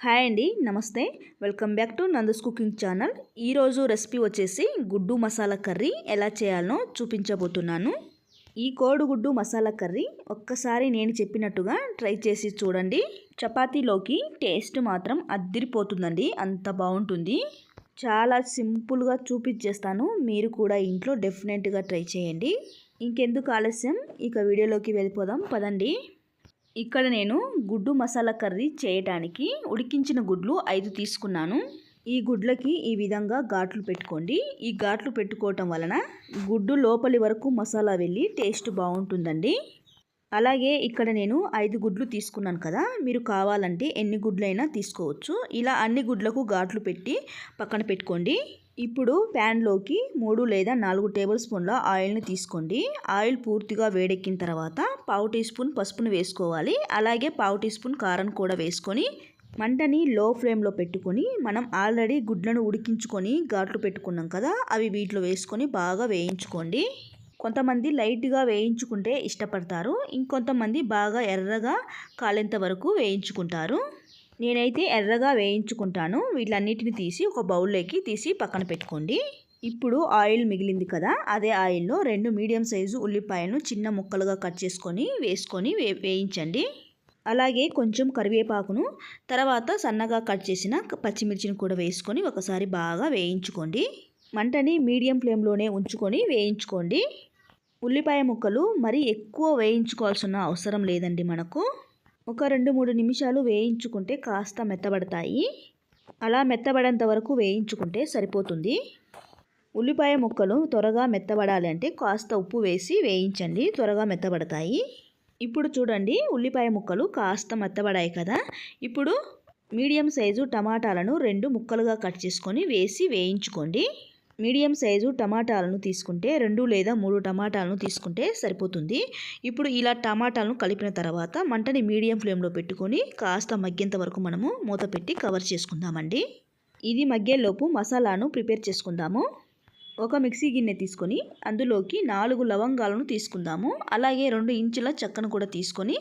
Hi అండి నమస్తే. Welcome back to Nanda's cooking channel. ఈరోజు రెసిపీ వచ్చేసి గుడ్డు మసాలా కర్రీ ఎలా చేయాలనో చూపించబోతున్నాను. ఈ కోడిగుడ్డు మసాలా కర్రీ ఒక్కసారి నేను చెప్పినట్టుగా ట్రై చేసి చూడండి. చపాతీలోకి టేస్ట్ మాత్రం అద్దిరిపోతుందండి అంత బాగుంటుంది. చాలా సింపుల్గా చూపించేస్తాను మీరు కూడా ఇంట్లో డెఫినెట్గా ట్రై చేయండి. ఇంకెందుకు ఆలస్యం? ఇక వీడియోలోకి వెళ్ళిపోదాం పదండి. ఇక్కడ నేను గుడ్డు మసాలా కర్రీ చేయడానికి ఉడికించిన గుడ్లు ఐదు తీసుకున్నాను. ఈ గుడ్లకి ఈ విధంగా ఘాట్లు పెట్టుకోండి. ఈ ఘాట్లు పెట్టుకోవటం వలన గుడ్డు లోపలి వరకు మసాలా వెళ్ళి టేస్ట్ బాగుంటుందండి. అలాగే ఇక్కడ నేను ఐదు గుడ్లు తీసుకున్నాను కదా మీరు కావాలంటే ఎన్ని గుడ్లైనా తీసుకోవచ్చు. ఇలా అన్ని గుడ్లకు ఘాట్లు పెట్టి పక్కన పెట్టుకోండి. ఇప్పుడు ప్యాన్లోకి మూడు లేదా నాలుగు టేబుల్ స్పూన్ల ఆయిల్ని తీసుకోండి. ఆయిల్ పూర్తిగా వేడెక్కిన తర్వాత పావు టీ స్పూన్ పసుపును వేసుకోవాలి. అలాగే పావు టీ స్పూన్ కారం కూడా వేసుకొని మంటని లో ఫ్లేమ్లో పెట్టుకొని మనం ఆల్రెడీ గుడ్లను ఉడికించుకొని ఘాట్లు పెట్టుకున్నాం కదా అవి వీటిలో వేసుకొని బాగా వేయించుకోండి. కొంతమంది లైట్గా వేయించుకుంటే ఇష్టపడతారు. ఇంకొంతమంది బాగా ఎర్రగా కాలేంత వరకు వేయించుకుంటారు. నేనైతే ఎర్రగా వేయించుకుంటాను. వీటన్నిటిని తీసి ఒక బౌల్లోకి తీసి పక్కన పెట్టుకోండి. ఇప్పుడు ఆయిల్ మిగిలింది కదా అదే ఆయిల్లో రెండు మీడియం సైజు ఉల్లిపాయలను చిన్న ముక్కలుగా కట్ చేసుకొని వేసుకొని వే వేయించండి. అలాగే కొంచెం కరివేపాకును తర్వాత సన్నగా కట్ చేసిన పచ్చిమిర్చిని కూడా వేసుకొని ఒకసారి బాగా వేయించుకోండి. మంటని మీడియం ఫ్లేమ్లోనే ఉంచుకొని వేయించుకోండి. ఉల్లిపాయ ముక్కలు మరీ ఎక్కువ వేయించుకోవాల్సిన అవసరం లేదండి మనకు. ఒక రెండు మూడు నిమిషాలు వేయించుకుంటే కాస్త మెత్తబడతాయి. అలా మెత్తబడేంత వరకు వేయించుకుంటే సరిపోతుంది. ఉల్లిపాయ ముక్కలు త్వరగా మెత్తబడాలి అంటే కాస్త ఉప్పు వేసి వేయించండి త్వరగా మెత్తబడతాయి. ఇప్పుడు చూడండి ఉల్లిపాయ ముక్కలు కాస్త మెత్తబడాయి కదా. ఇప్పుడు మీడియం సైజు టమాటాలను రెండు ముక్కలుగా కట్ చేసుకొని వేసి వేయించుకోండి. మీడియం సైజు టమాటాలను తీసుకుంటే రెండు లేదా మూడు టమాటాలను తీసుకుంటే సరిపోతుంది. ఇప్పుడు ఇలా టమాటాలను కలిపిన తర్వాత మంటని మీడియం ఫ్లేమ్లో పెట్టుకొని కాస్త మగ్గేంత వరకు మనము మూత పెట్టి కవర్ చేసుకుందామండి. ఇది మగ్గేలోపు మసాలాను ప్రిపేర్ చేసుకుందాము. ఒక మిక్సీ గిన్నె తీసుకొని అందులోకి నాలుగు లవంగాలను తీసుకుందాము. అలాగే రెండు ఇంచుల చెక్కను కూడా తీసుకొని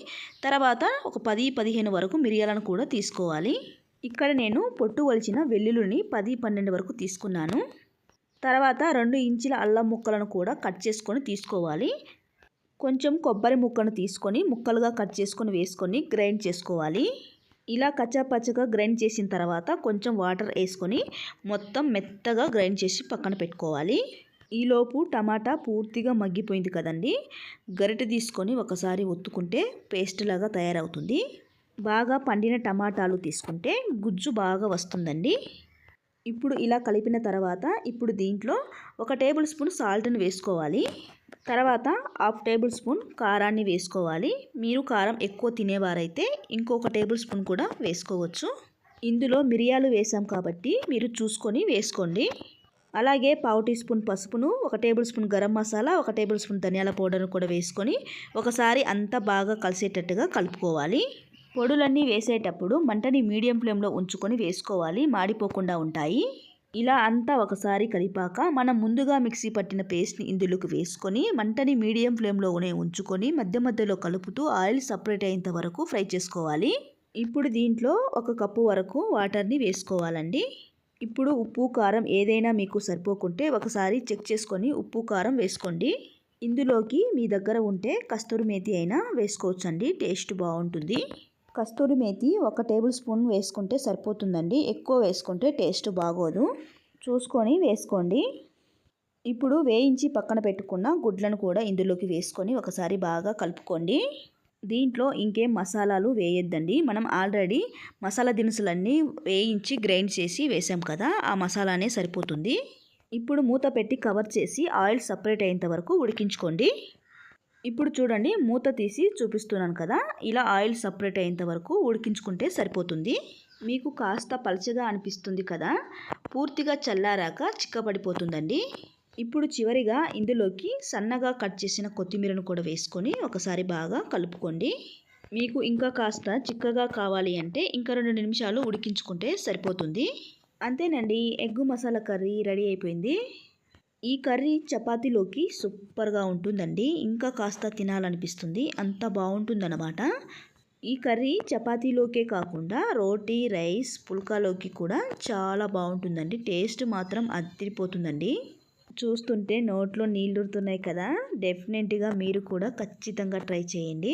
తర్వాత ఒక పది పదిహేను వరకు మిరియాలను కూడా తీసుకోవాలి. ఇక్కడ నేను పొట్టు వలిచిన వెల్లుల్లిని పది పన్నెండు వరకు తీసుకున్నాను. తర్వాత రెండు ఇంచుల అల్లం ముక్కలను కూడా కట్ చేసుకొని తీసుకోవాలి. కొంచెం కొబ్బరి ముక్కను తీసుకొని ముక్కలుగా కట్ చేసుకొని వేసుకొని గ్రైండ్ చేసుకోవాలి. ఇలా కచ్చాపచ్చగా గ్రైండ్ చేసిన తర్వాత కొంచెం వాటర్ వేసుకొని మొత్తం మెత్తగా గ్రైండ్ చేసి పక్కన పెట్టుకోవాలి. ఈలోపు టమాటా పూర్తిగా మగ్గిపోయింది కదండి. గరిటె తీసుకొని ఒకసారి ఒత్తుకుంటే పేస్ట్ లాగా తయారవుతుంది. బాగా పండిన టమాటాలు తీసుకుంటే గుజ్జు బాగా వస్తుందండి. ఇప్పుడు ఇలా కలిపిన తర్వాత ఇప్పుడు దీంట్లో ఒక టేబుల్ స్పూన్ సాల్ట్ని వేసుకోవాలి. తర్వాత హాఫ్ టేబుల్ స్పూన్ కారాన్ని వేసుకోవాలి. మీరు కారం ఎక్కువ తినేవారైతే ఇంకొక టేబుల్ స్పూన్ కూడా వేసుకోవచ్చు. ఇందులో మిరియాలు వేసాం కాబట్టి మీరు చూసుకొని వేసుకోండి. అలాగే పావు టీ స్పూన్ పసుపును ఒక టేబుల్ స్పూన్ గరం మసాలా ఒక టేబుల్ స్పూన్ ధనియాల పౌడర్ను కూడా వేసుకొని ఒకసారి అంతా బాగా కలిసేటట్టుగా కలుపుకోవాలి. పొడులన్నీ వేసేటప్పుడు మంటని మీడియం ఫ్లేమ్లో ఉంచుకొని వేసుకోవాలి. మాడిపోకుండా ఉంటాయి. ఇలా అంతా ఒకసారి కలిపాక మనం ముందుగా మిక్సీ పట్టిన పేస్ట్ని ఇందులోకి వేసుకొని మంటని మీడియం ఫ్లేమ్లోనే ఉంచుకొని మధ్య మధ్యలో కలుపుతూ ఆయిల్ సపరేట్ అయ్యేంత వరకు ఫ్రై చేసుకోవాలి. ఇప్పుడు దీంట్లో ఒక కప్పు వరకు వాటర్ని వేసుకోవాలండి. ఇప్పుడు ఉప్పు కారం ఏదైనా మీకు సరిపోకుంటే ఒకసారి చెక్ చేసుకొని ఉప్పు కారం వేసుకోండి. ఇందులోకి మీ దగ్గర ఉంటే కస్తూరి మేతి అయినా వేసుకోవచ్చండి. టేస్ట్ బాగుంటుంది. కస్తూరి మేతి ఒక టేబుల్ స్పూన్ వేసుకుంటే సరిపోతుందండి. ఎక్కువ వేసుకుంటే టేస్ట్ బాగోదు. చూసుకొని వేసుకోండి. ఇప్పుడు వేయించి పక్కన పెట్టుకున్న గుడ్లను కూడా ఇందులోకి వేసుకొని ఒకసారి బాగా కలుపుకోండి. దీంట్లో ఇంకేం మసాలాలు వేయొద్దండి. మనం ఆల్రెడీ మసాలా దినుసులన్నీ వేయించి గ్రైండ్ చేసి వేసాం కదా ఆ మసాలానే సరిపోతుంది. ఇప్పుడు మూత పెట్టి కవర్ చేసి ఆయిల్ సపరేట్ అయ్యేంత వరకు ఉడికించుకోండి. ఇప్పుడు చూడండి మూత తీసి చూపిస్తున్నాను కదా ఇలా ఆయిల్ సపరేట్ అయ్యేంత వరకు ఉడికించుకుంటే సరిపోతుంది. మీకు కాస్త పలచగా అనిపిస్తుంది కదా పూర్తిగా చల్లారాక చిక్కబడిపోతుందండి. ఇప్పుడు చివరిగా ఇందులోకి సన్నగా కట్ చేసిన కొత్తిమీరను కూడా వేసుకొని ఒకసారి బాగా కలుపుకోండి. మీకు ఇంకా కాస్త చిక్కగా కావాలి అంటే ఇంకా రెండు నిమిషాలు ఉడికించుకుంటే సరిపోతుంది. అంతేనండి ఎగ్గు మసాలా కర్రీ రెడీ అయిపోయింది. ఈ కర్రీ చపాతీలోకి సూపర్గా ఉంటుందండి. ఇంకా కాస్త తినాలనిపిస్తుంది. అంత బాగుంటుందన్నమాట. ఈ కర్రీ చపాతీలోకే కాకుండా రోటీ రైస్ పుల్కాలోకి కూడా చాలా బాగుంటుందండి. టేస్ట్ మాత్రం అదిరిపోతుందండి. చూస్తుంటే నోట్లో నీళ్ళుడుతున్నాయి కదా. డెఫినెట్గా మీరు కూడా ఖచ్చితంగా ట్రై చేయండి.